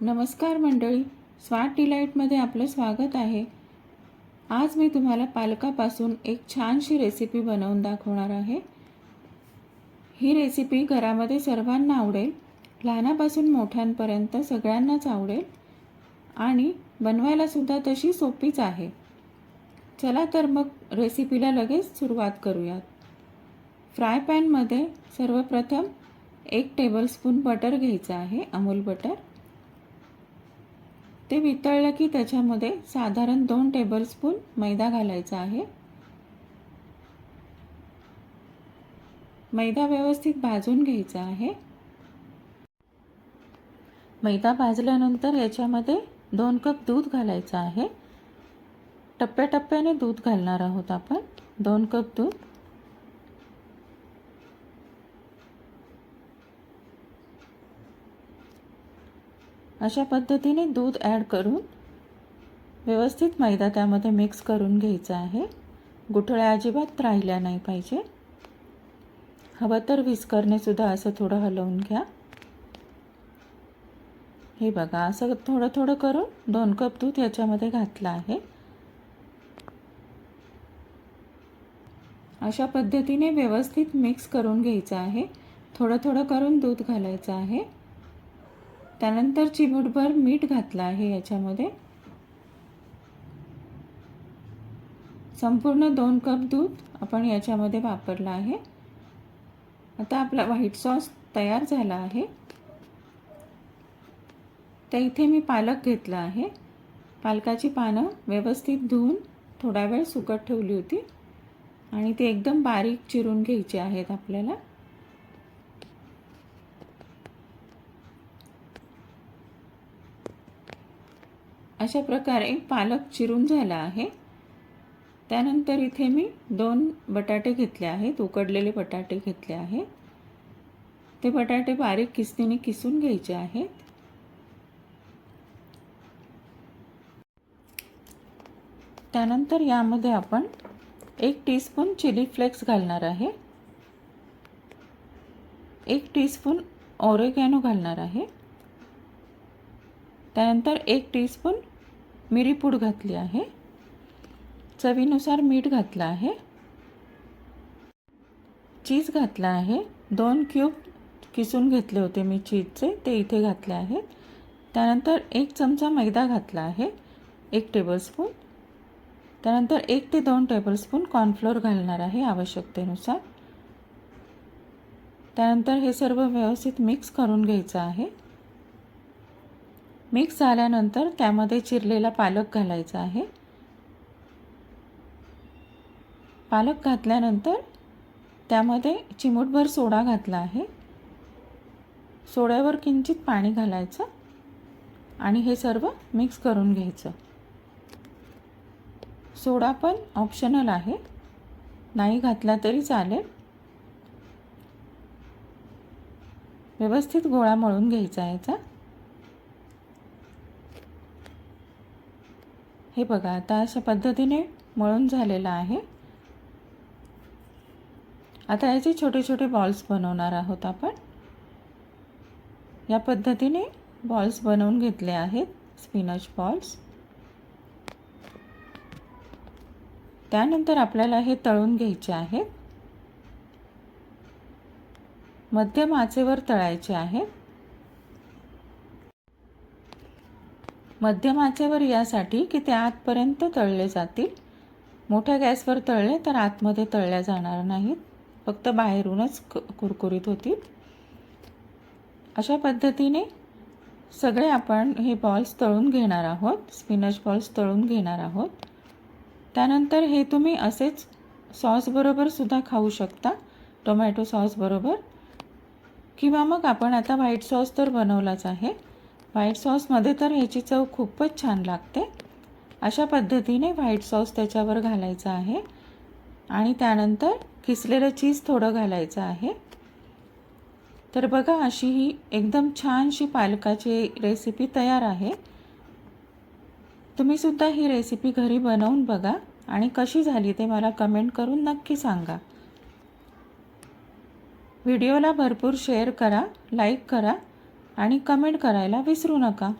नमस्कार मंडळी स्मार्ट डिलाईटमध्ये आपलं स्वागत आहे. आज मी तुम्हाला पालकापासून एक छानशी रेसिपी बनवून दाखवणार आहे. ही रेसिपी घरामध्ये सर्वांना आवडेल लहानापासून मोठ्यांपर्यंत सगळ्यांनाच आवडेल आणि बनवायलासुद्धा तशी सोपीच आहे. चला तर मग रेसिपीला लगेच सुरुवात करूयात. फ्राय पॅनमध्ये सर्वप्रथम एक टेबलस्पून बटर घ्यायचं आहे अमूल बटर ते वितळलं की त्याच्यामध्ये साधारण दोन टेबलस्पून मैदा घालायचा आहे. मैदा व्यवस्थित भाजून घ्यायचा आहे. मैदा भाजल्यानंतर याच्यामध्ये दोन कप दूध घालायचं आहे. टप्प्याटप्प्याने दूध घालणार आहोत आपण. दोन कप दूध. अशा पद्धतीने दूध ॲड करून व्यवस्थित मैदा त्यामध्ये मिक्स करून घ्यायचा आहे. गुठळ्या अजिबात राहिल्या नाही पाहिजे. हवं तर विस्करनेसुद्धा असं थोडं हलवून घ्या. हे बघा असं थोडं थोडं करून दोन कप दूध याच्यामध्ये घातलं आहे. अशा पद्धतीने व्यवस्थित मिक्स करून घ्यायचं आहे. थोडं थोडं करून दूध घालायचं आहे. त्यानंतर चिमूटभर मीठ घातलं आहे याच्यामध्ये. संपूर्ण दोन कप दूध आपण याच्यामध्ये वापरलं आहे. आता आपला व्हाईट सॉस तयार झाला आहे. तर इथे मी पालक घेतला आहे. पालकाची पानं व्यवस्थित धुवून थोडा वेळ सुकत ठेवली होती. आणि ती एकदम बारीक चिरून घ्यायची आहेत आपल्याला. अशा प्रकारे पालक चिरून झाला आहे. त्यानंतर इथे मी दोन बटाटे घेतले आहेत उकडलेले बटाटे घेतले आहेत. ते बटाटे बारीक किसनीने किसून घ्यायचे आहेत. त्यानंतर यामध्ये आपण एक टीस्पून चिली फ्लेक्स घालणार आहे. एक टीस्पून ओरेगॅनो घालणार आहे. त्यानंतर एक टीस्पून मिरीपूड घातली आहे. चवीनुसार मीठ घातलं आहे. चीज घातला आहे. दोन क्यूब किसून घेतले होते मी चीजचे ते इथे घातले आहेत. त्यानंतर एक चमचा मैदा घातला आहे. एक टेबलस्पून त्यानंतर एक ते दोन टेबलस्पून कॉर्नफ्लोअर घालणार आहे आवश्यकतेनुसार. त्यानंतर हे सर्व व्यवस्थित मिक्स करून घ्यायचं आहे. मिक्स झाल्यानंतर त्यामध्ये चिरलेला पालक घालायचा आहे. पालक घातल्यानंतर त्यामध्ये चिमूटभर सोडा घातला आहे. सोड्यावर किंचित पाणी घालायचं आणि हे सर्व मिक्स करून घ्यायचं. सोडा पण ऑप्शनल आहे. नाही घातला तरी चालेल. व्यवस्थित गोळा मळून घ्यायचा याचा. हे बघा आता अशा पद्धतीने मळून झालेलं आहे. आता याचे छोटे छोटे बॉल्स बनवणार आहोत आपण. या पद्धतीने बॉल्स बनवून घेतले आहेत स्पिनच बॉल्स त्यानंतर आपल्याला हे तळून घ्यायचे आहेत. मध्यम आचेवर तळायचे आहेत. मध्यम आचेवर यासाठी की ते आतपर्यंत तळले जातील. मोठ्या गॅसवर तळले तर आतमध्ये तळल्या जाणार नाहीत. फक्त बाहेरूनच क कुरकुरीत होतील. अशा पद्धतीने सगळे आपण हे बॉल्स तळून घेणार आहोत. स्पिनच बॉल्स तळून घेणार आहोत. त्यानंतर हे तुम्ही असेच सॉसबरोबर सुद्धा खाऊ शकता. टोमॅटो सॉसबरोबर किंवा मग आपण आता व्हाईट सॉस तर बनवलाच आहे. व्हाईट सॉसमध्ये तर ह्याची चव खूपच छान लागते. अशा पद्धतीने व्हाईट सॉस त्याच्यावर घालायचा आहे. आणि त्यानंतर किसलेलं चीज थोडं घालायचं आहे. तर बघा अशी ही एकदम छानशी पालकाची रेसिपी तयार आहे. तुम्हीसुद्धा ही रेसिपी घरी बनवून बघा आणि कशी झाली ते मला कमेंट करून नक्की सांगा. व्हिडिओला भरपूर शेअर करा लाईक करा आणि कमेंट करायला विसरू नका.